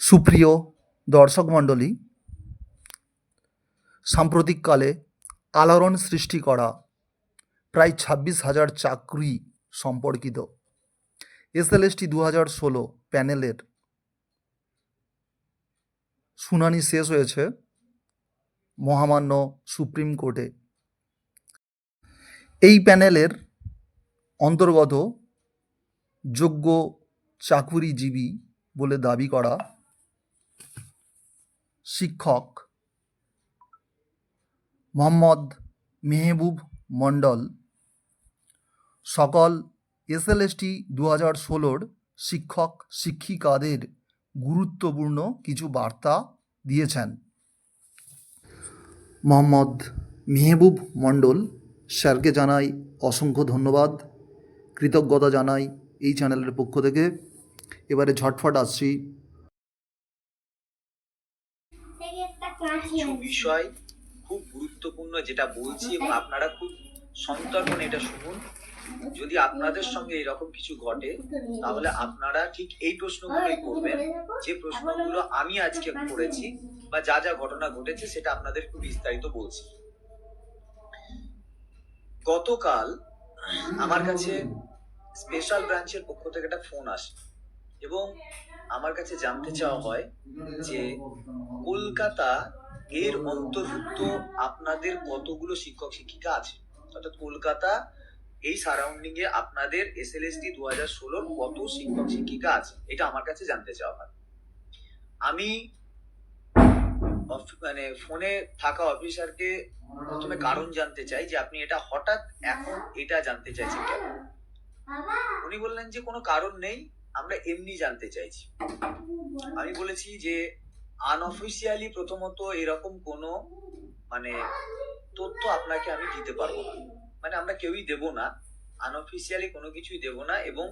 সুপ্রিয় দর্শক মণ্ডলী, সাম্প্রতিককালে আলোড়ন সৃষ্টি করা প্রায় ছাব্বিশ হাজার চাকরি সম্পর্কিত এসএলএসটি দু হাজার ষোলো প্যানেলের শুনানি শেষ হয়েছে মহামান্য সুপ্রিম কোর্টে। এই প্যানেলের অন্তর্গত যোগ্য চাকুরিজীবী বলে দাবি করা শিক্ষক মোহাম্মদ মেহবুব মণ্ডল। সকল এসএলএসটি দু হাজার ষোলোর শিক্ষক শিক্ষিকাদের গুরুত্বপূর্ণ কিছু বার্তা দিয়েছেন। মোহাম্মদ মেহবুব মণ্ডল, স্যারকে জানাই অসংখ্য ধন্যবাদ। কৃতজ্ঞতা জানাই এই চ্যানেলের পক্ষ থেকে। এবারে ঝটফট আসছি কিছু বিষয় খুব গুরুত্বপূর্ণ যেটা বলছি এবং আপনারা খুব সন্তর্পণে এটা শুনুন। যদি আপনাদের সঙ্গে এরকম কিছু ঘটে, তাহলে আপনারা ঠিক এই প্রশ্নগুলোই করবেন। যে প্রশ্নগুলো আমি আজকে করেছি বা যা যা ঘটনা ঘটেছে সেটা আপনাদের একটু বিস্তারিত বলছি। গতকাল আমার কাছে স্পেশাল ব্রাঞ্চের পক্ষ থেকে একটা ফোন আসে এবং আমার কাছে জানতে চাওয়া হয় যে কলকাতা এর অন্তর্ভুক্ত আপনাদের কতগুলো শিক্ষক, শিক্ষিকা আছে? অর্থাৎ কলকাতা এই সারাউন্ডিং এ আপনাদের এস এল এস টি দু হাজার ষোলোর কত শিক্ষক, শিক্ষিকা আছে? এটা আমার কাছে জানতে চাওয়া হয় আমি মানে ফোনে থাকা অফিসারকে প্রথমে কারণ জানতে চাই যে আপনি এটা হঠাৎ এখন এটা জানতে চাইছেন কেন? উনি বললেন যে কোনো কারণ নেই, আমরা এমনি জানতে চাইছি। আমি বলেছি যে আনঅফিসিয়ালি প্রথমত এরকম কোনো মানে তথ্য আপনাকে আমি দিতে পারব না। মানে আমরা কেউই দেব না। আনঅফিসিয়ালি কোনো কিছুই দেব না এবং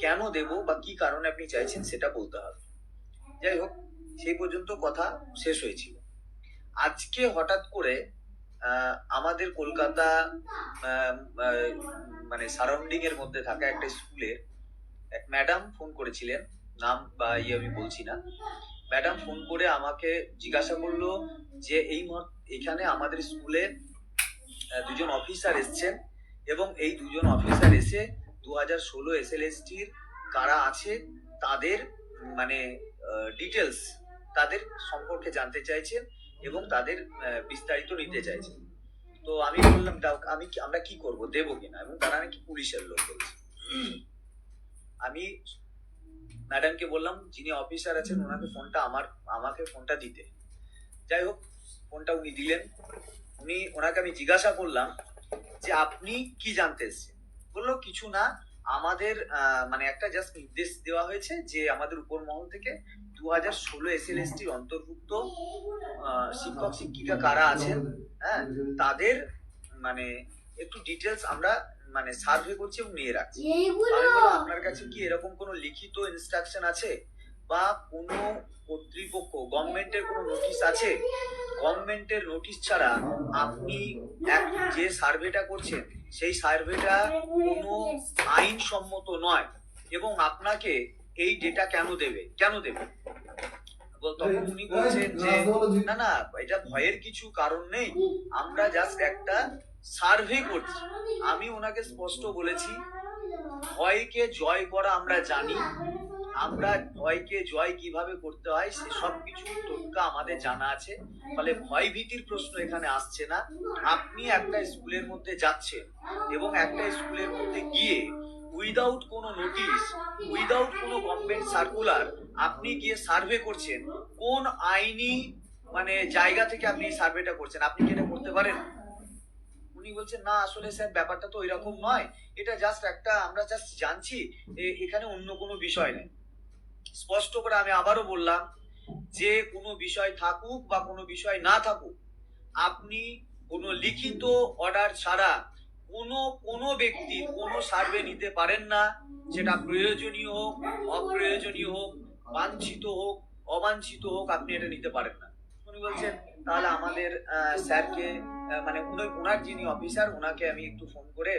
কেন দেব বা কি কারণে আপনি চাইছেন সেটা বলতে হবে। যাই হোক, সেই পর্যন্ত কথা শেষ হয়েছিল। আজকে হঠাৎ করে আমাদের কলকাতা মানে সারাউন্ডিং এর মধ্যে থাকা একটা স্কুলে এক ম্যাডাম ফোন করেছিলেন। নাম বা ইয়ে আমি বলছি না। ম্যাডাম ফোন করে আমাকে জিজ্ঞাসা করল যে এই এখানে আমাদের স্কুলে দুজন অফিসার এসছেন এবং এই দুজন অফিসার এসে দু হাজার ষোলো এস এল কারা আছে, তাদের মানে ডিটেলস তাদের সম্পর্কে জানতে চাইছেন এবং তাদের বিস্তারিত নিতে চাইছেন। তো আমি বললাম আমি আমরা কি করব? দেবো কিনা? এবং তারা নাকি পুলিশের লোক বলছে। আমি ম্যাডামকে বললাম, যিনি অফিসার আছেন, ওনাকে ফোনটা আমার, আমাকে ফোনটা দিতে। যাই হোক, ফোনটা উনি দিলেন। উনি, ওনাকে আমি জিজ্ঞাসা করলাম যে, আপনি কি জানতে এসেছেন? বলল, কিছু না, আমাদের মানে একটা জাস্ট নির্দেশ দেওয়া হয়েছে যে, আমাদের উপর মহল থেকে দু হাজার ষোলো এস এল অন্তর্ভুক্ত শিক্ষক, শিক্ষিকা কারা আছেন হ্যাঁ তাদের মানে একটু ডিটেলস আমরা মানে সার্ভে করছি এবং নিয়ে রাখছি। বললাম আপনার কাছে কি এরকম কোনো লিখিত ইনস্ট্রাকশন আছে? বা কোনো কর্তৃপক্ষ গভর্নমেন্টের কোনো নোটিশ আছে? গভর্নমেন্টের নোটিশ ছাড়া আপনি এক যে সার্ভেটা করছেন সেই সার্ভেটা কোনো আইনসম্মত নয় এবং আপনাকে এই ডেটা কেন দেবে? কেন দেবে? বল- তখন উনি বলছেন যে না না এটা ভয়ের কিছু কারণ নেই। আমরা জাস্ট একটা সার্ভে করছি। আমি ওনাকে স্পষ্ট বলেছি, ভয়কে জয় করা আমরা জানি। আমরা ভয়কে জয় কীভাবে করতে হয়, সে সব কিছু টোটকা আমাদের জানা আছে। ফলে ভয় ভীতির প্রশ্ন এখানে আসছে না। আপনি একটা স্কুলের মধ্যে যাচ্ছেন এবং একটা স্কুলের মধ্যে গিয়ে উইদাউট কোনো নোটিশ উইদাউট কোনো গভর্নমেন্ট সার্কুলার আপনি গিয়ে সার্ভে করছেন। কোন আইনি মানে জায়গা থেকে আপনি সার্ভেটা করছেন? আপনি কি এটা করতে পারেন? উনি বলছেন, না, আসলে স্যার, ব্যাপারটা তো ওইরকম নয়। এটা জাস্ট একটা, আমরা জাস্ট জানছি এখানে অন্য কোনো বিষয় নেই। স্পষ্ট করে আমি আবারও বললাম, যে কোনো বিষয় থাকুক বা কোনো বিষয় না থাকুক, আপনি কোনো লিখিত অর্ডার ছাড়া কোনো কোনো ব্যক্তি কোনো সার্ভে নিতে পারেন না সেটা প্রয়োজনীয় হোক, অপ্রয়োজনীয় হোক, বাঞ্ছিত হোক, অবাঞ্ছিত হোক, আপনি এটা নিতে পারেন না। উনি বলছেন, তাহলে আমাদের স্যারকে মানে উনি ওনার যিনি অফিসার ওনাকে আমি একটু ফোন করে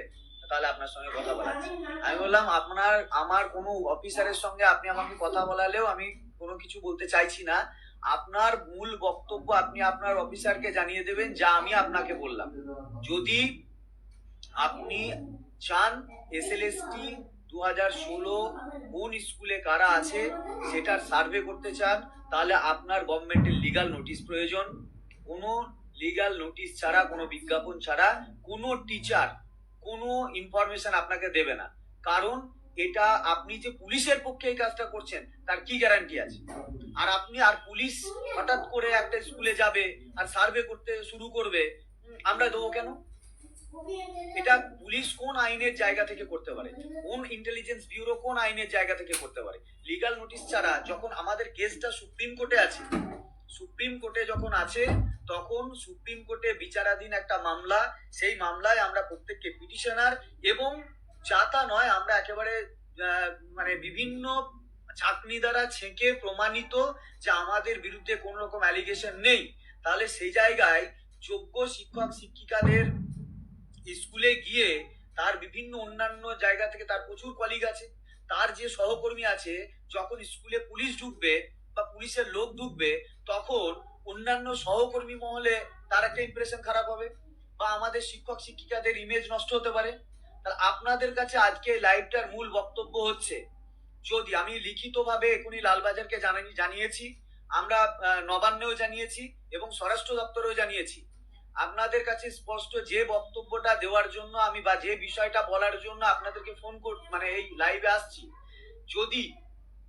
তাহলে আপনার সঙ্গে কথা বলাচ্ছি। আমি বললাম, আপনার, আমার কোনো অফিসারের সঙ্গে আপনি আমাকে কথা বলালেও আমি কোনো কিছু বলতে চাইছি না। আপনার মূল বক্তব্য আপনি আপনার অফিসারকে জানিয়ে দেবেন, যা আমি আপনাকে বললাম। যদি আপনি চান এসএলএসটি দু হাজার ষোলো কোন স্কুলে কারা আছে, সেটার সার্ভে করতে চান তাহলে আপনার গভর্নমেন্টের লিগাল নোটিশ প্রয়োজন। কোনো লিগাল নোটিশ ছাড়া, কোনো বিজ্ঞাপন ছাড়া কোনো টিচার কোনো ইনফরমেশন আপনাকে দেবে না। কারণ এটা আপনি যে পুলিশের পক্ষে এই কাজটা করছেন, তার কি গ্যারান্টি আছে? আর আপনি, আর পুলিশ হঠাৎ করে একটা স্কুলে যাবে, আর সার্ভে করতে শুরু করবে, আমরা দেবো কেন? এটা পুলিশ কোন আইনের জায়গা থেকে করতে পারে? কোন ইন্টেলিজেন্স ব্যুরো কোন আইনের জায়গা থেকে করতে পারে? লিগাল নোটিশ ছাড়া যখন আমাদের কেসটা সুপ্রিম কোর্টে আছে, সুপ্রিম কোর্টে যখন আছে, তখন সুপ্রিম কোর্টে বিচারাধীন একটা মামলা, সেই মামলায় আমরা প্রত্যেককে পিটিশনার এবং যা তা নয়, আমরা একেবারে মানে বিভিন্ন চাকনি দ্বারা ছেঁকে প্রমাণিত যে আমাদের বিরুদ্ধে কোনো রকম অ্যালিগেশন নেই। তাহলে সেই জায়গায় যোগ্য শিক্ষক, শিক্ষিকাদের স্কুলে গিয়ে তার বিভিন্ন অন্যান্য জায়গা থেকে তার প্রচুর কলিগ আছে। তার যে সহকর্মী আছে, যখন স্কুলে পুলিশ ঢুকবে বা পুলিশের লোক ঢুকবে, তখন অন্যান্য সহকর্মী মহলে তার একটা ইমপ্রেশন খারাপ হবে বা আমাদের শিক্ষক, শিক্ষিকাদের ইমেজ নষ্ট হতে পারে। তাহলে আপনাদের কাছে আজকে লাইভটার মূল বক্তব্য হচ্ছে, যদি আমি লিখিতভাবে এখনই লালবাজারকে জানিয়েছি, আমরা নবান্নেও জানিয়েছি এবং স্বরাষ্ট্র দপ্তরেও জানিয়েছি আপনাদের কাছে স্পষ্ট যে বক্তব্যটা দেওয়ার জন্য আমি বা যে বিষয়টা বলার জন্য আপনাদেরকে ফোন কর মানে এই লাইভে আসছি, যদি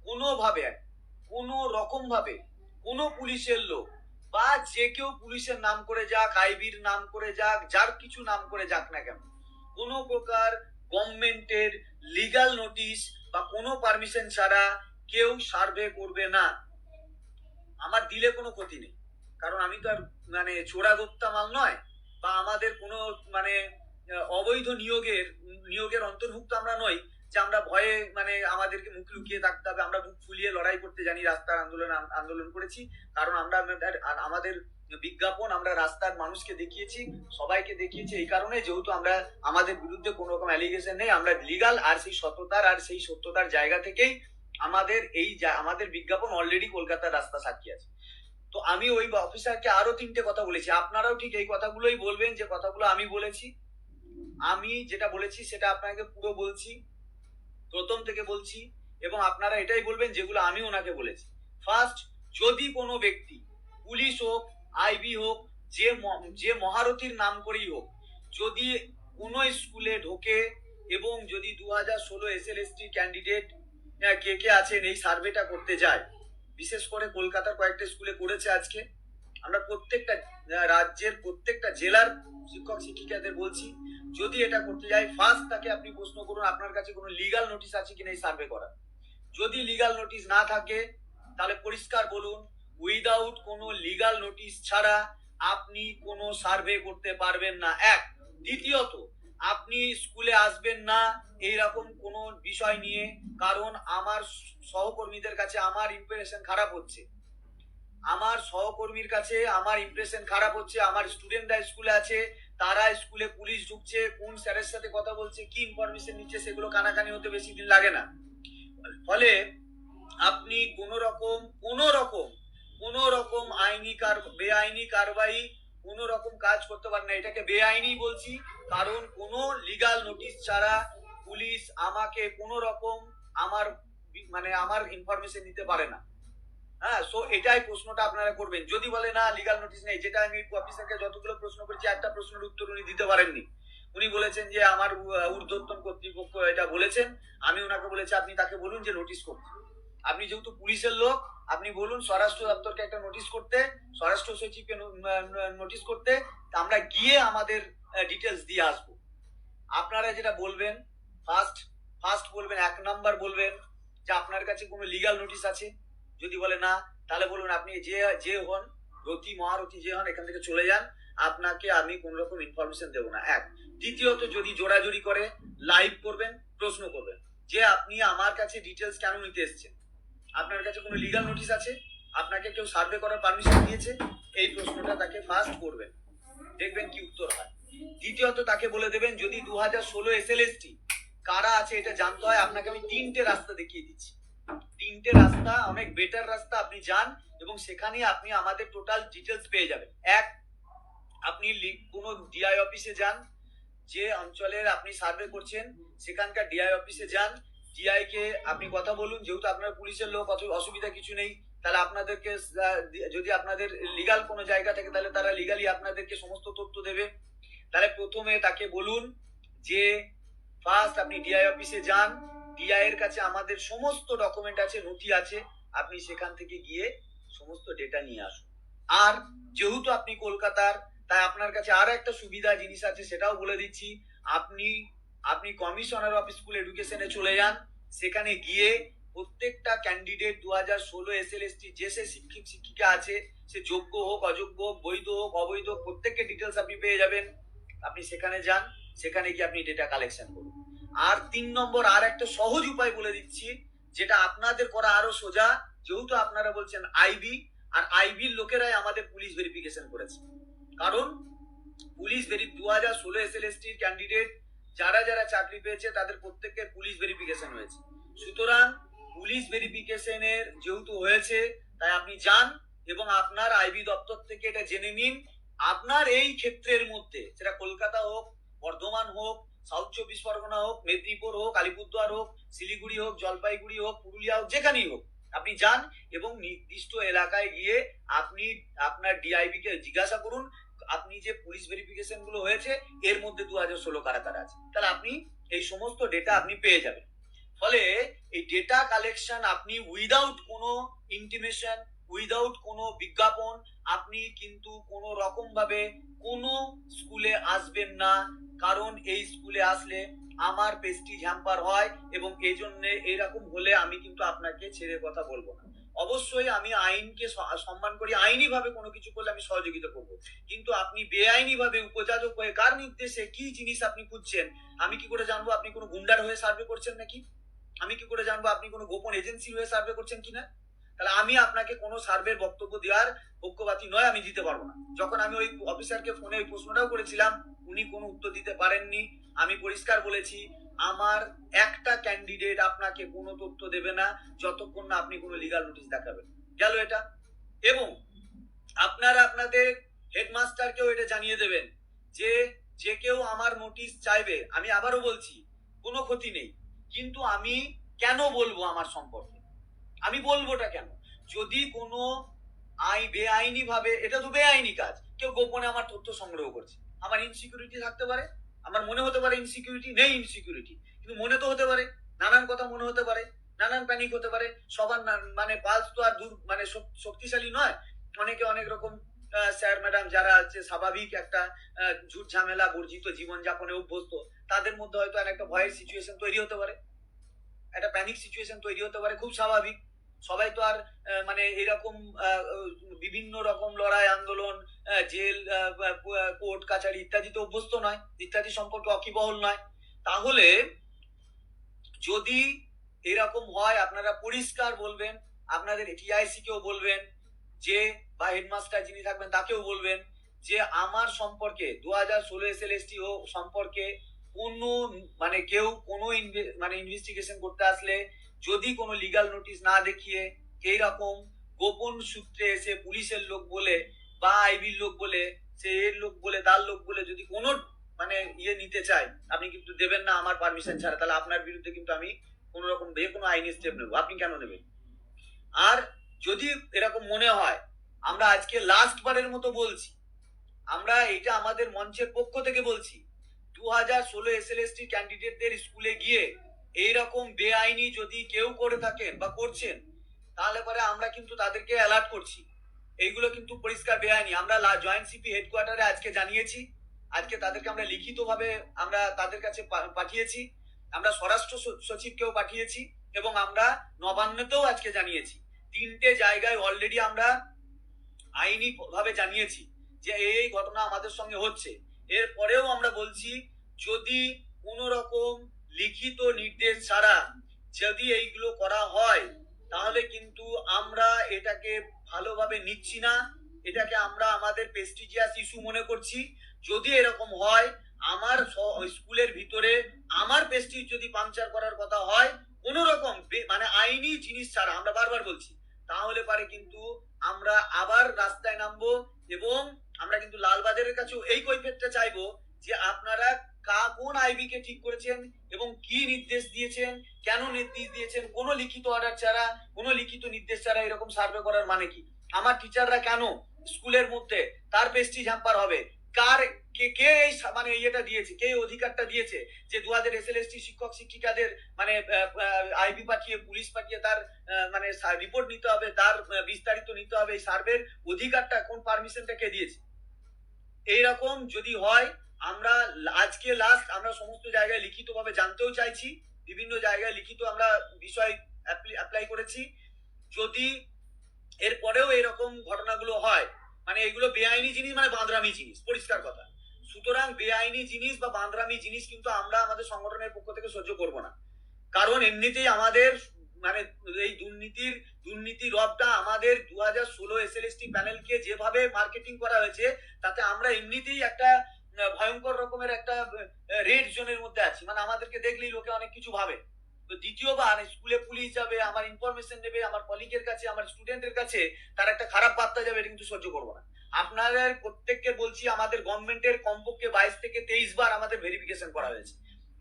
কোনোভাবে কোনো রকম ভাবে কোনো পুলিশের লোক বা যে কেউ পুলিশের নাম করে যাক, আইবির নাম করে যাক, যার কিছু নাম করে যাক না কেন, কোনো প্রকার গভর্নমেন্টের লিগাল নোটিশ বা কোনো পারমিশন ছাড়া কেউ সার্ভে করবে না। আমার দিলে কোনো ক্ষতি নেই। কারণ আমি তো আর মানে চোরাগোপ্তা মাল নয়, বা আমাদের কোনো মানে অবৈধ নিয়োগের নিয়োগের অন্তর্ভুক্ত আমরা নই, যে আমরা ভয়ে মানে আমাদেরকে মুখ লুকিয়ে থাকতে হবে, আমরা মুখ ফুলিয়ে লড়াই করতে জানি রাস্তার আন্দোলন আন্দোলন করেছি, কারণ আমরা আমাদের- বিজ্ঞাপন আমরা রাস্তার মানুষকে দেখিয়েছি, সবাইকে দেখিয়েছি, এই কারণে যেহেতু আমরা, আমাদের বিরুদ্ধে কোনো রকম অ্যালিগেশন নেই, আমরা লিগাল আর সেই সততার আর সেই সত্যতার জায়গা থেকেই আমাদের এই আমাদের বিজ্ঞাপন অলরেডি কলকাতার রাস্তা সাক্ষী আছে। তো আমি ওই অফিসারকে আরও তিনটে কথা বলেছি। আপনারাও ঠিক এই কথাগুলোই বলবেন যে কথাগুলো আমি বলেছি। আমি যেটা বলেছি সেটা আপনাকে পুরো বলছি, প্রথম থেকে বলছি, এবং আপনারা এটাই বলবেন যেগুলো আমি ওনাকে বলেছি। ফার্স্ট যদি কোনো ব্যক্তি পুলিশ হোক আইবি হোক, যে যে মহারথীর নাম করেই হোক, যদি কোনো স্কুলে ঢোকে এবং যদি দু হাজার ষোলো S L S T candidate কে কে আছেন, এই সার্ভেটা করতে যায় বিশেষ করে কলকাতার কয়েকটা স্কুলে করেছে আজকে। আমরা প্রত্যেকটা রাজ্যের প্রত্যেকটা জেলার শিক্ষক, শিক্ষিকাদের বলছি, যদি এটা করতে যায় ফার্স্ট তাকে আপনি প্রশ্ন করুন, আপনার কাছে কোনো লিগাল নোটিশ আছে কিনা এই সার্ভে করা যদি লিগাল নোটিশ না থাকে, তাহলে পরিষ্কার বলুন উইদাউট কোনো লিগাল নোটিশ ছাড়া আপনি কোনো সার্ভে করতে পারবেন না। এক, দ্বিতীয়ত, আপনি স্কুলে আসবেন না এইরকম কোনো বিষয় নিয়ে, কারণ আমার সহকর্মীদের কাছে আমার ইমপ্রেশন খারাপ হচ্ছে। আমার সহকর্মীর কাছে আমার ইমপ্রেশন খারাপ হচ্ছে, আমার স্টুডেন্টরা স্কুলে আছে, তারা স্কুলে পুলিশ ঢুকছে, কোন স্যারের সাথে কথা বলছে, কি ইনফরমেশন নিচ্ছে, সেগুলো কানাকানি হতে বেশি দিন লাগে না। ফলে আপনি কোন রকম কোন রকম কোন রকম আইনি কার, বেআইনি কারবাই কোন রকম কাজ করতে পারে না। এটাকে বেআইনি বলছি, কারণ কোনো লিগাল নোটিশ ছাড়া পুলিশ আমাকে কোন রকম আমার মানে আমার ইনফরমেশন দিতে পারে না। হ্যাঁ সো এটাই প্রশ্নটা আপনারা করবেন। যদি বলে, না লিগাল নোটিশ নেই, যেটা আমি অফিসারকে যতগুলো প্রশ্ন করেছি, একটা প্রশ্নের উত্তর উনি দিতে পারেননি। উনি বলেছেন যে, আমার ঊর্ধ্বতন কর্তৃপক্ষ এটা বলেছেন। আমি ওনাকে বলেছি, আপনি তাকে বলুন যে নোটিশ করতে। আপনি যেহেতু পুলিশের লোক, আপনি বলুন স্বরাষ্ট্র দপ্তরকে একটা নোটিশ করতে, স্বরাষ্ট্র সচিবকে নোটিশ করতে আমরা গিয়ে আমাদের ডিটেলস দিয়ে আসব। আপনারা যেটা বলবেন ফার্স্ট ফার্স্ট বলবেন, এক নাম্বার বলবেন যে আপনার কাছে কোনো লিগাল নোটিশ আছে? যদি বলে না, তাহলে বলুন আপনি যে যে হন, রতি মহারথী যে হন, এখান থেকে চলে যান। আপনাকে আমি কোন রকম ইনফরমেশন দেবো না। এক। দ্বিতীয়ত, যদি জোড়াজোড়ি করে লাইভ করবেন, প্রশ্ন করবেন যে আপনি আমার কাছে ডিটেলস কেন নিতে এসেছেন? আপনার কাছে কোনো লিগাল নোটিশ আছে? আপনাকে কেউ সার্ভে করার পারমিশন দিয়েছে? এই প্রশ্নটা তাকে ফার্স্ট করবেন। দেখবেন কি উত্তর হয়। দ্বিতীয়ত তাকে বলে দেবেন, যদি দু হাজার ষোলো এস এল কারা আছে এটা জানতে হয়, আপনাকে আমি তিনটে রাস্তা দেখিয়ে দিচ্ছি। তিনটে রাস্তা, অনেক বেটার রাস্তা আপনি যান এবং সেখানে আপনি আমাদের টোটাল ডিটেলস পেয়ে যাবেন। এক, আপনি কোনো ডিআই অফিসে যান, যে অঞ্চলের আপনি সার্ভে করছেন, সেখানকার ডিআই অফিসে যান ডিআই কে আপনি কথা বলুন, যেহেতু আপনার পুলিশের লোক অত অসুবিধা কিছু নেই, তাহলে আপনাদেরকে যদি আপনাদের লিগাল কোনো জায়গা থাকে, তাহলে তারা লিগালি আপনাদেরকে সমস্ত তথ্য দেবে। তাহলে প্রথমে তাকে বলুন যে ফার্স্ট আপনি ডিআই অফিসে যান। ডিআই এর কাছে আমাদের সমস্ত ডকুমেন্ট আছে, নথি আছে। আপনি সেখান থেকে গিয়ে সমস্ত ডেটা নিয়ে আসুন। আর যেহেতু আপনি কলকাতার, তাই আপনার কাছে আরও একটা সুবিধা জিনিস আছে, সেটাও বলে দিচ্ছি। আপনি আপনি কমিশনার অফ স্কুল এডুকেশনে চলে যান। সেখানে গিয়ে প্রত্যেকটা ক্যান্ডিডেট দু হাজার ষোলো এস এল এসটি যে সে শিক্ষক, শিক্ষিকা আছে, সে যোগ্য হোক, অযোগ্য হোক, বৈধ হোক, অবৈধ হোক প্রত্যেকের ডিটেলস আপনি পেয়ে যাবেন। আপনি সেখানে যান। সেখানে গিয়ে আপনি ডেটা কালেকশন করুন। আর তিন নম্বর, আর একটা সহজ উপায় বলে দিচ্ছি, যেটা আপনাদের করা আরও সোজা, যেহেতু আপনারা বলছেন আইবি আর আইবির লোকেরাই আমাদের পুলিশ ভেরিফিকেশন করেছে। কারণ পুলিশ ভেরি দু হাজার ষোলো এস এল ক্যান্ডিডেট যারা যারা চাকরি পেয়েছে, তাদের প্রত্যেকের পুলিশ ভেরিফিকেশন হয়েছে। সুতরাং পুলিশ ভেরিফিকেশনের যেহেতু হয়েছে, তাই আপনি যান এবং আপনার আইবি দপ্তর থেকে এটা জেনে নিন। আপনার এই ক্ষেত্রের মধ্যে, সেটা কলকাতা হোক বর্ধমান হোক সাউথ চব্বিশ পরগনা হোক, মেদিনীপুর হোক, আলিপুরদুয়ার হোক, শিলিগুড়ি হোক, জলপাইগুড়ি হোক, পুরুলিয়া হোক, যেখানেই হোক, আপনি যান এবং নির্দিষ্ট এলাকায় গিয়ে আপনি আপনার ডিআইবি কে জিজ্ঞাসা করুন, আপনি যে পুলিশ ভেরিফিকেশনগুলো হয়েছে, এর মধ্যে দু হাজার ষোলো কারা কারা আছে। তাহলে আপনি এই সমস্ত ডেটা আপনি পেয়ে যাবেন। ফলে এই ডেটা কালেকশন আপনি উইদাউট কোনো ইন্টিমেশন উইদাউট কোনো বিজ্ঞাপন, আপনি কিন্তু কোনো রকম ভাবে কোনো স্কুলে আসবেন না কারণ এই স্কুলে আসলে আমার পেস্টি ঝ্যাম্পার হয় এবং এই জন্য এইরকম হলে আমি কিন্তু আপনাকে ছেড়ে কথা বলব না। অবশ্যই আমি আইনকে সম্মান করি আইনি ভাবে কোনো কিছু করলে আমি সহযোগিতা করব। কিন্তু আপনি বেআইনি ভাবে উপযাজক হয়ে কার নির্দেশে কি জিনিস আপনি খুঁজছেন? আমি কি করে জানব আপনি কোনো গুন্ডার হয়ে সার্ভে করছেন নাকি? আমি কি করে জানব আপনি কোনো গোপন এজেন্সি হয়ে সার্ভে করছেন কিনা? তাহলে আমি আপনাকে কোনো সার্ভের বক্তব্য দেওয়ার পক্ষপাতী নয়, আমি দিতে পারব না। যখন আমি ওই অফিসারকে ফোনে ওই প্রশ্নটাও করেছিলাম, উনি কোনো উত্তর দিতে পারেননি। আমি পরিষ্কার বলেছি, আমার একটা ক্যান্ডিডেট আপনাকে কোনো তথ্য দেবে না, যতক্ষণ না আপনি কোনো লিগাল নোটিশ দেখাবেন। গেল এটা। এবং আপনারা আপনাদের হেডমাস্টারকেও এটা জানিয়ে দেবেন যে যে কেউ আমার নোটিশ চাইবে, আমি আবারও বলছি, কোনো ক্ষতি নেই। কিন্তু আমি কেন বলব আমার সম্পর্কে? আমি বলবোটা কেন? যদি কোনো আই বেআইনি ভাবে, এটা তো বেআইনি কাজ, কেউ গোপনে আমার তথ্য সংগ্রহ করছে। আমার ইনসিকিউরিটি থাকতে পারে, আমার মনে হতে পারে ইনসিকিউরিটি নেই ইনসিকিউরিটি কিন্তু মনে তো হতে পারে, নানান কথা মনে হতে পারে, নানান প্যানিক হতে পারে, সবার মানে পালস তো আর দূর মানে শক্তিশালী নয়। অনেকে অনেক রকম স্যার ম্যাডাম যারা আছে, স্বাভাবিক একটা ঝুট ঝামেলা, বর্জিত জীবনযাপনে অভ্যস্ত, তাদের মধ্যে হয়তো একটা ভয়ের সিচুয়েশন তৈরি হতে পারে। একটা প্যানিক সিচুয়েশন তৈরি হতে পারে, খুব স্বাভাবিক। সবাই তো আর মানে এরকম বিভিন্ন রকম লড়াই, আন্দোলন জেল কোর্ট, কাছারি ইত্যাদিতে অভ্যস্ত নয়। ইত্যাদি সম্পর্কে অকিবহল নয়। তাহলে যদি এরকম হয়, আপনারা পরিষ্কার বলবেন, আপনাদের টিআইসি কেও বলবেন, যে, বা হেডমাস্টার যিনি থাকবেন তাকেও বলবেন, যে আমার সম্পর্কে দু হাজার ষোলো এস এল ও সম্পর্কে কোনো মানে কেউ কোনো মানে ইনভেস্টিগেশন করতে আসলে যদি কোনো লিগাল নোটিশ না দেখিয়ে এইরকম গোপন সূত্রে এসে পুলিশের লোক বলে বা আইবির লোক বলে, সে এর লোক বলে, তার লোক বলে যদি কোনো মানে ইয়ে নিতে চায়, আপনি কিন্তু দেবেন না আমার পারমিশন ছাড়া। তাহলে আপনার বিরুদ্ধে কিন্তু আমি কোন রকম যে কোনো আইনি স্টেপ নেব। আপনি কেন নেবেন? আর যদি এরকম মনে হয়, আমরা আজকে লাস্ট বারের মতো বলছি, আমরা এটা আমাদের মঞ্চের পক্ষ থেকে বলছি দু হাজার ষোলো এস এল এস টি ক্যান্ডিডেটদের স্কুলে গিয়ে এইরকম বেআইনি যদি কেউ করে থাকেন বা করছেন, তাহলে পরে আমরা কিন্তু তাদেরকে অ্যালার্ট করছি। এইগুলো কিন্তু পরিষ্কার বেআইনি। আমরা জয়েন্ট সিপি হেডকোয়ার্টারে আজকে জানিয়েছি। আজকে তাদেরকে আমরা লিখিতভাবে আমরা তাদের কাছে পাঠিয়েছি। আমরা স্বরাষ্ট্র সচিবকেও পাঠিয়েছি এবং আমরা নবান্নতেও আজকে জানিয়েছি। তিনটে জায়গায় অলরেডি আমরা আইনি ভাবে জানিয়েছি যে এই ঘটনা আমাদের সঙ্গে হচ্ছে। এরপরেও আমরা বলছি, যদি কোন রকম লিখিত নির্দেশ ছাড়া যদি এইগুলো করা হয়, তাহলে কিন্তু আমরা এটাকে ভালোভাবে নিচ্ছি না। এটাকে আমরা আমাদের প্রেস্টিজিয়াস ইস্যু মনে করছি। যদি এরকম হয়, আমার স্কুলের ভিতরে আমার প্রেস্টিজ যদি পাংচার করার কথা হয়, কোন রকম মানে আইনি জিনিস ছাড়া, আমরা বারবার বলছি, তাহলে পারে কিন্তু আমরা আবার রাস্তায় নামবো এবং আমরা কিন্তু লালবাজারের কাছেও এই কৈফিয়তটা চাইব যে আপনারা কা কোন আইবি কে ঠিক করেছেন এবং কি নির্দেশ দিয়েছেন, কেন নির্দেশ দিয়েছেন, কোনো লিখিত অর্ডার ছাড়া, কোনো লিখিত নির্দেশ ছাড়া এরকম সার্ভে করার মানে কি? আমার টিচাররা কেন স্কুলের মধ্যে তার পেস্টিজ ঝাম্পার হবে? কার, কে কে এই মানে ইয়েটা দিয়েছে? কে অধিকারটা দিয়েছে যে দু হাজার এস এল এস টি শিক্ষক, শিক্ষিকাদের মানে আইবি পাঠিয়ে, পুলিশ পাঠিয়ে তার মানে রিপোর্ট নিতে হবে, তার বিস্তারিত নিতে হবে এই সার্ভের অধিকারটা কোন পারমিশনটা কে দিয়েছে? এইরকম যদি হয় আমরা আজকে লাস্ট আমরা সমস্ত জায়গায় লিখিতভাবে জানতেও চাইছি, বিভিন্ন জায়গায় লিখিত আমরা বিষয় অ্যাপ্লাই করেছি। যদি এরপরেও এরকম ঘটনাগুলো হয় মানে এগুলো বেআইনি জিনিস মানে বাঁদরামি জিনিস, পরিষ্কার কথা। সুতরাং বেআইনি জিনিস বা বাঁদরামি জিনিস কিন্তু আমরা আমাদের সংগঠনের পক্ষ থেকে সহ্য করব না। কারণ এমনিতেই আমাদের মানে এই দুর্নীতির, দুর্নীতি রবটা আমাদের দু হাজার ষোলো এস এল এস টি প্যানেলকে যেভাবে মার্কেটিং করা হয়েছে, তাতে আমরা এমনিতেই একটা ভয়ঙ্কর রকমের একটা রেড জোনের মধ্যে আছি। মানে আমাদেরকে দেখলেই লোকে অনেক কিছু ভাবে। তো দ্বিতীয়বার স্কুলে পুলিশ যাবে, আমার ইনফরমেশন নেবে, আমার কলিগের কাছে, আমার স্টুডেন্টের কাছে, তার একটা খারাপ বার্তা যাবে, এটা কিন্তু সহ্য করব না। আপনাদের প্রত্যেককে বলছি, আমাদের গভর্নমেন্টের কমপক্ষে বাইশ থেকে তেইশ বার আমাদের ভেরিফিকেশন করা হয়েছে।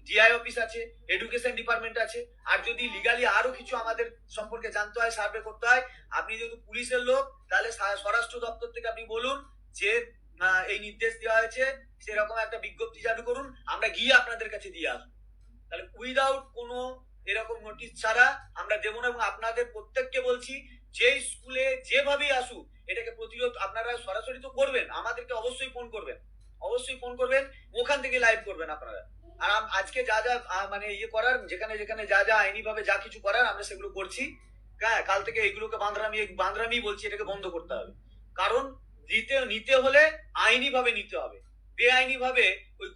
জিআই অফিস আছে এডুকেশন ডিপার্টমেন্ট আছে, আর যদি লিগালি আরও কিছু আমাদের সম্পর্কে জানতে হয় সার্ভে করতে হয়, আপনি যেহেতু পুলিশের লোক, তাহলে স্বরাষ্ট্র দপ্তর থেকে আপনি বলুন যে এই নির্দেশ দেওয়া হয়েছে, সেরকম একটা বিজ্ঞপ্তি চালু করুন, আমরা গিয়ে আপনাদের কাছে দিয়ে আসব। তাহলে উইদাউট কোনো এরকম নোটিশ ছাড়া আমরা দেবো না, এবং আপনাদের প্রত্যেককে বলছি যে স্কুলে যেভাবেই আসুক, এটাকে প্রতিরোধ আপনারা সরাসরি তো করবেন, আমাদেরকে অবশ্যই ফোন করবেন। অবশ্যই ফোন করবেন, ওখান থেকে লাইভ করবেন আপনারা। আর আজকে যা যা মানে ইয়ে করার, যেখানে যেখানে যা যা আইনি ভাবে যা কিছু করার, আমরা সেগুলো করছি। হ্যাঁ কাল থেকে এগুলোকে বাঁধরামি বাঁধরামি বলছি, এটাকে বন্ধ করতে হবে। কারণ দিতে নিতে হলে আইনি ভাবে নিতে হবে। বেআইনি ভাবে ওই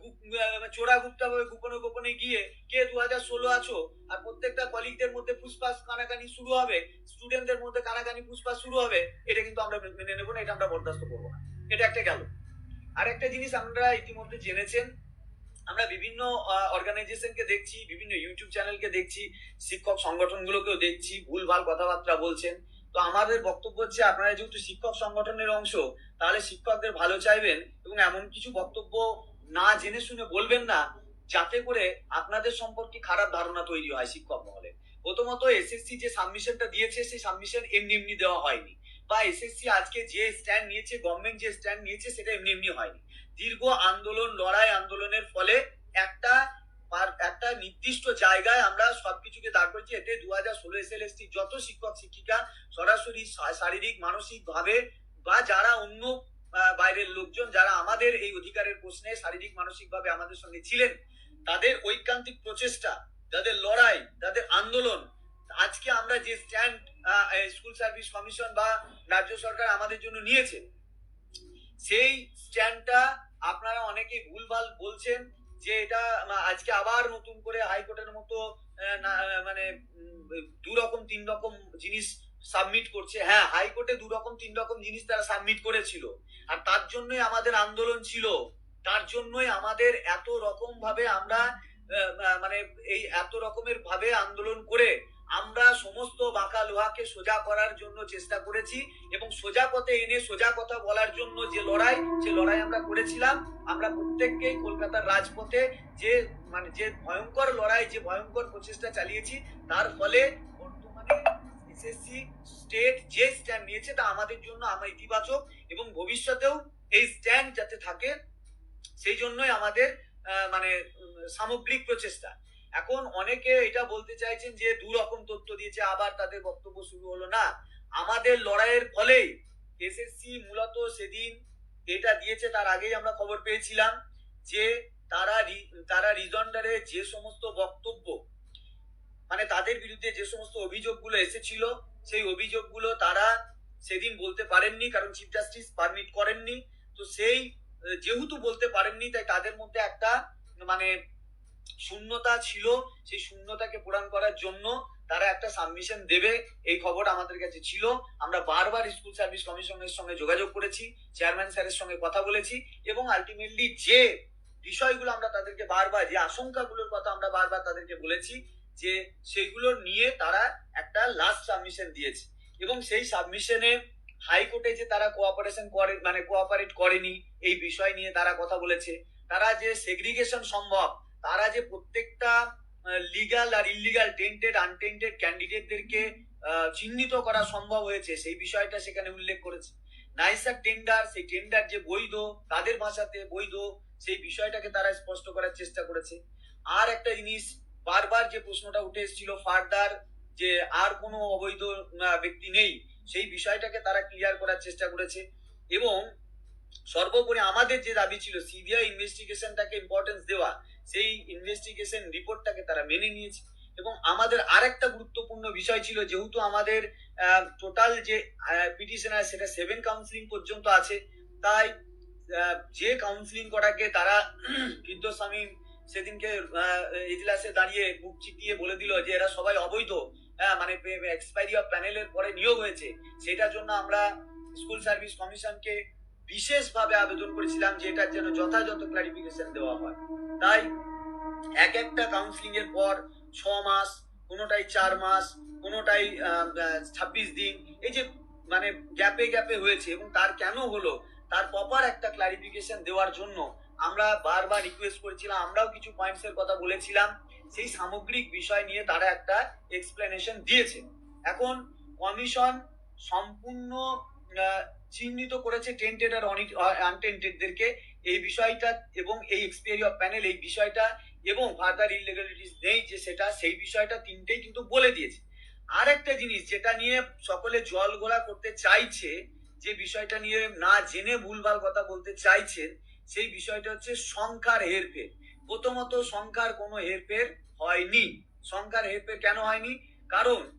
চোরা গুপ্তা ভাবে গোপনে গোপনে গিয়ে কে দু হাজার ষোলো আছো আর প্রত্যেকটা কলিগদের মধ্যে ফুসফাস কানাকানি শুরু হবে স্টুডেন্টদের মধ্যে কানাকানি ফুসফাস শুরু হবে, এটা কিন্তু আমরা মেনে নেব না, এটা আমরা বরদাস্ত করব না। এটা একটা গেল। আর একটা জিনিস আমরা ইতিমধ্যে জেনেছেন, আমরা বিভিন্ন অর্গানাইজেশনকে দেখছি, বিভিন্ন ইউটিউব চ্যানেলকে দেখছি, শিক্ষক সংগঠনগুলোকেও দেখছি, ভুলভাল কথাবার্তা বলছেন। তো আমাদের বক্তব্য হচ্ছে আপনারা যেহেতু শিক্ষক সংগঠনের অংশ, তাহলে শিক্ষকদের ভালো চাইবেন এবং এমন কিছু বক্তব্য না জেনে শুনে বলবেন না, যাতে করে আপনাদের সম্পর্কে খারাপ ধারণা তৈরি হয় শিক্ষক মহলে। প্রথমত এসএসসি যে সাবমিশনটা দিয়েছে, সেই সাবমিশন এমনি এমনি দেওয়া হয়নি। বা এসএসসি আজকে যে স্ট্যান্ড নিয়েছে গভর্নমেন্ট যে স্ট্যান্ড নিয়েছে, সেটা এমনি এমনি হয়নি। দীর্ঘ আন্দোলন, লড়াই আন্দোলনের ফলে একটা একটা নির্দিষ্ট জায়গায় আমরা সবকিছুকে দাঁড় করেছি এতে দু হাজার ষোলো এস এল যত শিক্ষক, শিক্ষিকা সরাসরি শারীরিক মানসিক ভাবে বা যারা অন্য বাইরের লোকজন, যারা আমাদের এই অধিকারের প্রশ্নে শারীরিক মানসিক ভাবে আমাদের সঙ্গে ছিলেন, তাদের ঐকান্তিক প্রচেষ্টা যাদের লড়াই যাদের আন্দোলন, আজকে আমরা যে স্ট্যান্ড স্কুল সার্ভিস কমিশন বা রাজ্য সরকার আমাদের জন্য নিয়েছে, সেই স্ট্যান্ডটা আপনারা অনেকে ভুলভাল বলছেন যে এটা আজকে আবার নতুন করে হাইকোর্টের মতো মানে দু রকম তিন রকম জিনিস সাবমিট করছে। হ্যাঁ হাইকোর্টে দু রকম তিন রকম জিনিস তারা সাবমিট করেছিল। আর তার জন্যই আমাদের আন্দোলন ছিল। তার জন্যই আমাদের এত রকম ভাবে আমরা মানে এই এত রকমের ভাবে আন্দোলন করে আমরা সমস্ত বাঁকা লোহাকে সোজা করার জন্য চেষ্টা করেছি এবং সোজা পথে এনে সোজা কথা বলার জন্য যে লড়াই, সে লড়াই আমরা করেছিলাম। আমরা প্রত্যেককেই কলকাতার রাজপথে যে মানে যে ভয়ঙ্কর লড়াই, যে ভয়ঙ্কর প্রচেষ্টা চালিয়েছি, তার ফলে বর্তমানে এসএসসি স্টেট যে স্ট্যান্ড নিয়েছে, তা আমাদের জন্য আমার ইতিবাচক এবং ভবিষ্যতেও এই স্ট্যান্ড যাতে থাকে, সেই জন্যই আমাদের মানে সামগ্রিক প্রচেষ্টা। এখন অনেকে এটা বলতে চাইছেন যে দু রকম তথ্য দিয়েছে, আবার তাদের বক্তব্য শুরু হলো না। আমাদের লড়াইয়ের ফলেই এসএসসি মূলত সেদিন এটা দিয়েছে, তার আগেই আমরা খবর পেয়েছিলাম যে তারা তারা রিজন্ডারে যে সমস্ত বক্তব্য মানে তাদের বিরুদ্ধে যে সমস্ত অভিযোগগুলো এসেছিল, সেই অভিযোগগুলো তারা সেদিন বলতে পারেননি, কারণ চিফ জাস্টিস পারমিট করেননি। তো সেই, যেহেতু বলতে পারেননি, তাই তাদের মধ্যে একটা মানে শূন্যতা ছিল, সেই শূন্যতাকে পূরণ করার জন্য তারা একটা সাবমিশন দেবে। এই খবর আমাদের কাছে ছিল। আমরা বারবার স্কুল সার্ভিস কমিশনের সঙ্গে যোগাযোগ করেছি চেয়ারম্যান স্যারের সঙ্গে কথা বলেছি এবং আলটিমেটলি যে বিষয়গুলো আমরা তাদেরকে বারবার, যে আশঙ্কাগুলোর কথা আমরা বারবার তাদেরকে বলেছি, যে সেইগুলো নিয়ে তারা একটা লাস্ট সাবমিশন দিয়েছে। এবং সেই সাবমিশনে হাইকোর্টে যে তারা কোঅপারেশন করে মানে কোঅপারেট করেনি, এই বিষয় নিয়ে তারা কথা বলেছে। তারা যে সেগ্রিগেশন সম্ভব তারা যে প্রত্যেকটা লিগাল আর ইলিগাল টেন্টেড আনটেন্টেড ক্যান্ডিডেটদেরকে চিহ্নিত করা সম্ভব হয়েছে, সেই বিষয়টা সেখানে উল্লেখ করেছে। নাইসার টেন্ডার সেই টেন্ডার যে বৈধ, তাদের ভাষাতে বৈধ, সেই বিষয়টাকে তারা স্পষ্ট করার চেষ্টা করেছে। আর একটা জিনিস, বারবার যে প্রশ্নটা উঠে এসেছিল ফার্দার যে আর কোনো অবৈধ ব্যক্তি নেই, সেই বিষয়টাকে তারা ক্লিয়ার করার চেষ্টা করেছে। এবং সর্বোপরি আমাদের যে দাবি ছিল সিবিআই ইনভেস্টিগেশনটাকে ইম্পর্টেন্স দেওয়া সেই ইনভেস্টিগেশন রিপোর্টটাকে তারা মেনে নিয়েছে। এবং আমাদের আরেকটা গুরুত্বপূর্ণ বিষয় ছিল যেহেতু আমাদের টোটাল যে পিটিশনার সেটা সেভেন কাউন্সিলিং পর্যন্ত আছে তাই যে কাউন্সিলিং করাকে তারা বৃদ্ধস্বামী সেদিনকে আহ, এজলাসে দাঁড়িয়ে বুক চিটিয়ে বলে দিল যে এরা সবাই অবৈধ। হ্যাঁ মানে এক্সপায়ারি অফ প্যানেলের পরে নিয়োগ হয়েছে। সেটার জন্য আমরা স্কুল সার্ভিস কমিশনকে বিশেষভাবে আবেদন করেছিলাম যে এটার যেন যথাযথ ক্লারিফিকেশন দেওয়া হয়। তাই এক একটা কাউন্সিলিং এর পর ছ মাস, কোনোটাই চার মাস, কোনোটাই ছাব্বিশ দিন, এই যে মানে গ্যাপে গ্যাপে হয়েছে এবং তার কেন হলো, তার প্রপার একটা ক্লারিফিকেশন দেওয়ার জন্য আমরা বারবার রিকোয়েস্ট করেছিলাম, আমরাও কিছু পয়েন্টস এর কথা বলেছিলাম, সেই সামগ্রিক বিষয় নিয়ে তারা একটা এক্সপ্লেনেশন দিয়েছে। এখন কমিশন সম্পূর্ণ চিহ্নিত করেছে টেন্টেড আর আনটেন্টেডদেরকে এই বিষয়টা এবং এই এক্সপিয়ারি অফ প্যানেল এই বিষয়টা এবং ফার্দার ইলিগালিটিস নেই যে সেটা, সেই বিষয়টা তিনটেই কিন্তু বলে দিয়েছে। আর একটা জিনিস যেটা নিয়ে সকলে জল ঘোলা করতে চাইছে, যে বিষয়টা নিয়ে না জেনে ভুলভাল কথা বলতে চাইছেন, সেই বিষয়টা হচ্ছে সংখ্যার হেরফের। প্রথমত সংখ্যার কোনো হেরফের হয়নি। সংখ্যার হেরফের কেন হয়নি? কারণ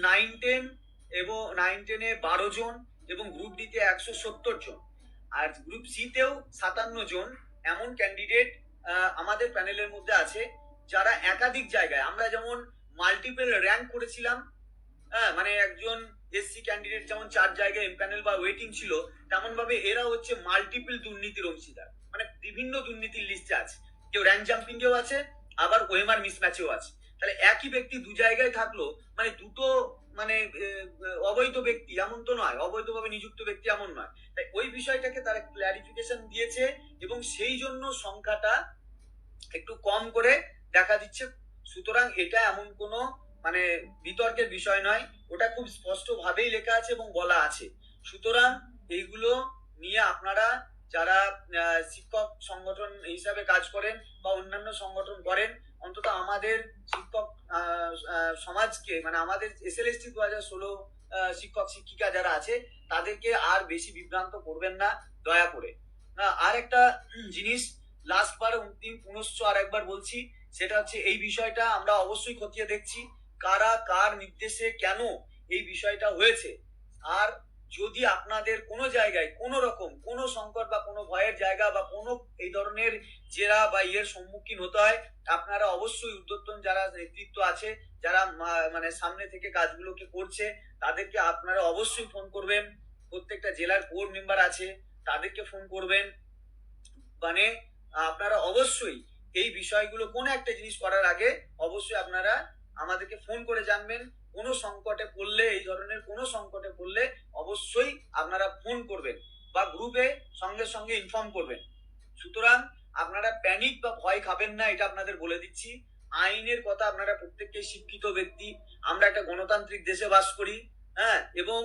নাইন টেন এবং নাইন টেনে বারো জন এবং গ্রুপ ডিতে একশো সত্তর জন। আর গ্রুপ সিতেও সাতান্ন জন এমন ক্যান্ডিডেট আমাদের প্যানেলের মধ্যে আছে যারা একাধিক জায়গায়, আমরা যেমন মাল্টিপল র্যাঙ্ক করেছিলাম হ্যাঁ মানে একজন এসসি ক্যান্ডিডেট যেমন চার জায়গায় প্যানেল বা ওয়েটিং ছিল তেমন ভাবে এরা হচ্ছে মাল্টিপল দুর্নীতির অংশীদার। মানে বিভিন্ন দুর্নীতির লিস্টে আছে। কেউ র্যাঙ্ক জাম্পিং আছে, আবার ওয়েমার মিসম্যাচেও আছে। তাহলে একই ব্যক্তি দু জায়গায় থাকল মানে দুটো মানে অবৈধ ব্যক্তি এমন তো নয়, অবৈধভাবে নিযুক্ত ব্যক্তি এমন নয়। তাই ওই বিষয়টাকে তারা ক্লারিফিকেশন দিয়েছে এবং সেই জন্য সংখ্যাটা একটু কম করে দেখা দিচ্ছে। সুতরাং এটা এমন কোনো মানে বিতর্কের বিষয় নয়, ওটা খুব স্পষ্ট ভাবেই লেখা আছে এবং বলা আছে। সুতরাং এইগুলো নিয়ে আপনারা যারা শিক্ষক সংগঠন হিসাবে কাজ করেন বা অন্যান্য সংগঠন করেন অন্তত আমাদের শিক্ষক সমাজকে মানে আমাদের এস এল এস টি দু হাজার ষোলো শিক্ষক, শিক্ষিকা যারা আছে, তাদেরকে আর বেশি বিভ্রান্ত করবেন না, দয়া করে। আর একটা জিনিস লাস্ট বার পুনশ্চ আর একবার বলছি, সেটা হচ্ছে এই বিষয়টা আমরা অবশ্যই খতিয়ে দেখছি, কারা কার নির্দেশে কেন এই বিষয়টা হয়েছে। আর যদি আপনাদের কোনো জায়গায়, কোনো রকম, কোনো সংকট বা কোনো ভয়ের জায়গা বা কোনো এই ধরনের জেরা বা ইয়ের সম্মুখীন হতে হয়, আপনারা অবশ্যই উদ্যোতন যারা নেতৃত্ব আছে, যারা মানে সামনে থেকে কাজগুলোকে করছে, তাদেরকে আপনারা অবশ্যই ফোন করবেন। প্রত্যেকটা জেলার কোর মেম্বার আছে, তাদেরকে ফোন করবেন। মানে আপনারা অবশ্যই এই বিষয়গুলো কোনো একটা জিনিস করার আগে অবশ্যই আপনারা আমাদেরকে ফোন করে জানবেন। কোনো সংকটে পড়লে, এই ধরনের কোনো সংকটে পড়লে অবশ্যই আপনারা ফোন করবেন বা গ্রুপে সঙ্গে সঙ্গে ইনফর্ম করবেন। সুতরাং আপনারা প্যানিক বা ভয় খাবেন না, এটা আপনাদের বলে দিচ্ছি। আইনের কথা আপনারা প্রত্যেককে শিক্ষিত ব্যক্তি। আমরা একটা গণতান্ত্রিক দেশে বাস করি হ্যাঁ? এবং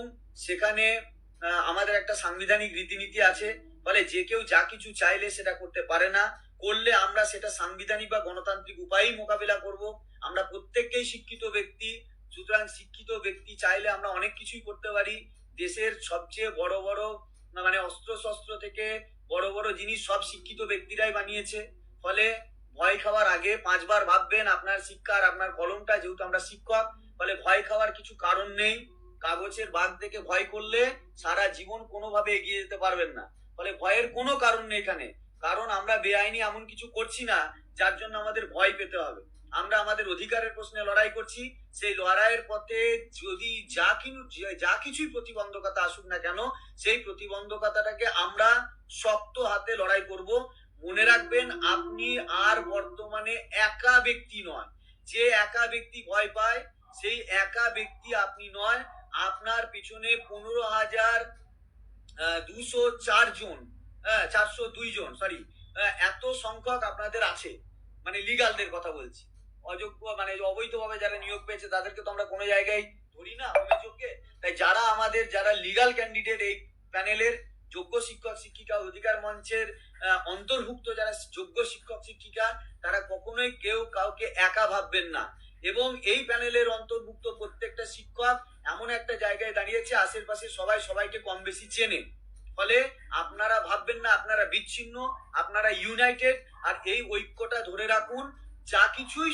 সেখানে আমাদের একটা সাংবিধানিক রীতিনীতি আছে। ফলে যে কেউ যা কিছু চাইলে সেটা করতে পারে না। করলে আমরা সেটা সাংবিধানিক বা গণতান্ত্রিক উপায়েই মোকাবিলা করব। আমরা প্রত্যেককেই শিক্ষিত ব্যক্তি। সুতরাং শিক্ষিত ব্যক্তি চাইলে আমরা অনেক কিছুই করতে পারি। দেশের সবচেয়ে বড় বড় মানে অস্ত্র শস্ত্র থেকে বড় বড় জিনিস সব শিক্ষিত ব্যক্তিরাই বানিয়েছে। ফলে ভয় খাওয়ার আগে পাঁচবার ভাববেন আপনার শিক্ষা আর আপনার কলমটা যেহেতু আমরা শিক্ষক, ফলে ভয় খাওয়ার কিছু কারণ নেই। কাগজের বাঘ দেখে ভয় করলে সারা জীবন কোনোভাবে এগিয়ে যেতে পারবেন না। ফলে ভয়ের কোনো কারণ নেই এখানে। কারণ আমরা বেআইনি এমন কিছু করছি না, যার জন্য আমাদের ভয় পেতে হবে। আমরা আমাদের অধিকারের প্রশ্নে লড়াই করছি, সেই লড়াইয়ের পথে যদি যা কিনু যা কিছুই প্রতিবন্ধকতা আসুক না কেন, সেই প্রতিবন্ধকতাটাকে আমরা শক্ত হাতে লড়াই করব। মনে রাখবেন, আপনি আর বর্তমানে একা ব্যক্তি নয়। যে একা ব্যক্তি ভয় পায়, সেই একা ব্যক্তি আপনি নয়। আপনার পিছনে পনেরো হাজার দুশো চার জন হ্যাঁ চারশো দুই জন সরি এত সংখ্যক আপনাদের আছে। মানে লিগালদের কথা বলছি। অযোগ্য মানে অবৈধভাবে যারা নিয়োগ পেয়েছে, তাদেরকে তো আমরা কোনো জায়গায় ধরি না অভিযোগকে। তাই যারা আমাদের, যারা লিগাল ক্যান্ডিডেট এই প্যানেলের যোগ্য শিক্ষক, শিক্ষিকা, অধিকার মঞ্চের অন্তর্ভুক্ত যারা যোগ্য শিক্ষক, শিক্ষিকা, তারা কখনোই কেউ কাউকে একা ভাববেন না। এবং এই প্যানেলের অন্তর্ভুক্ত প্রত্যেকটা শিক্ষক এমন একটা জায়গায় দাঁড়িয়েছে, আশেপাশে সবাই সবাইকে কম বেশি চেনে। ফলে আপনারা ভাববেন না, আপনারা বিচ্ছিন্ন, আপনারা ইউনাইটেড আর এই ঐক্যটা ধরে রাখুন। যা কিছুই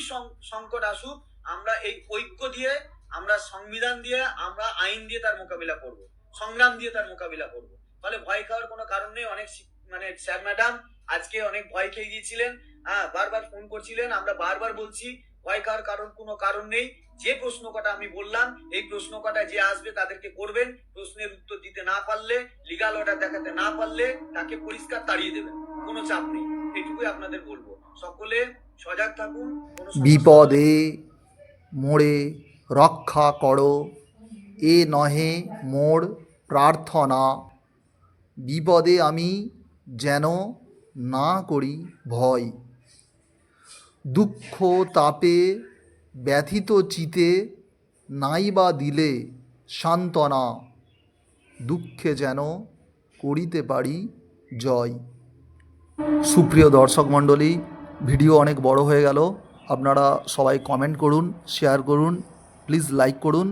সংকট আসুক, আমরা এই ঐক্য দিয়ে, আমরা সংবিধান দিয়ে, আমরা আইন দিয়ে তার মোকাবিলা করব। সংগ্রাম দিয়ে তার মোকাবিলা করব। ফলে ভয় খাওয়ার কোনো কারণ নেই। অনেক মানে স্যার ম্যাডাম আজকে অনেক ভয় খেয়ে গিয়েছিলেন। হ্যাঁ বারবার ফোন করছিলেন। আমরা বারবার বলছি, ভয় খাওয়ার কারণ, কোনো কারণ নেই। যে প্রশ্ন কটা আমি বললাম, এই প্রশ্ন কটা যে আসবে তাদেরকে করবেন। প্রশ্নের উত্তর দিতে না পারলে লিগাল অর্ডার দেখাতে না পারলে তাকে পরিষ্কার তাড়িয়ে দেবেন। কোনো চাপ নেই। এটুকুই আপনাদের বলব। সকলে সজাগ থাকুন বিপদে মোড়ে রক্ষা করো। এ নহে মোর প্রার্থনা। বিপদে আমি যেন না করি ভয়। দুঃখ তাপে ব্যথিত চিতে নাইবা দিলে সান্ত্বনা। দুঃখে যেন করিতে পারি জয়। সুপ্রিয় দর্শক মণ্ডলী, ভিডিও অনেক বড় হয়ে গেল। আপনারা সবাই কমেন্ট করুন শেয়ার করুন প্লিজ লাইক করুন,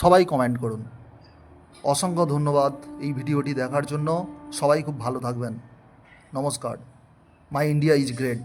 সবাই কমেন্ট করুন। অসংখ্য ধন্যবাদ এই ভিডিওটি দেখার জন্য। সবাই খুব ভালো থাকবেন। নমস্কার। My India is great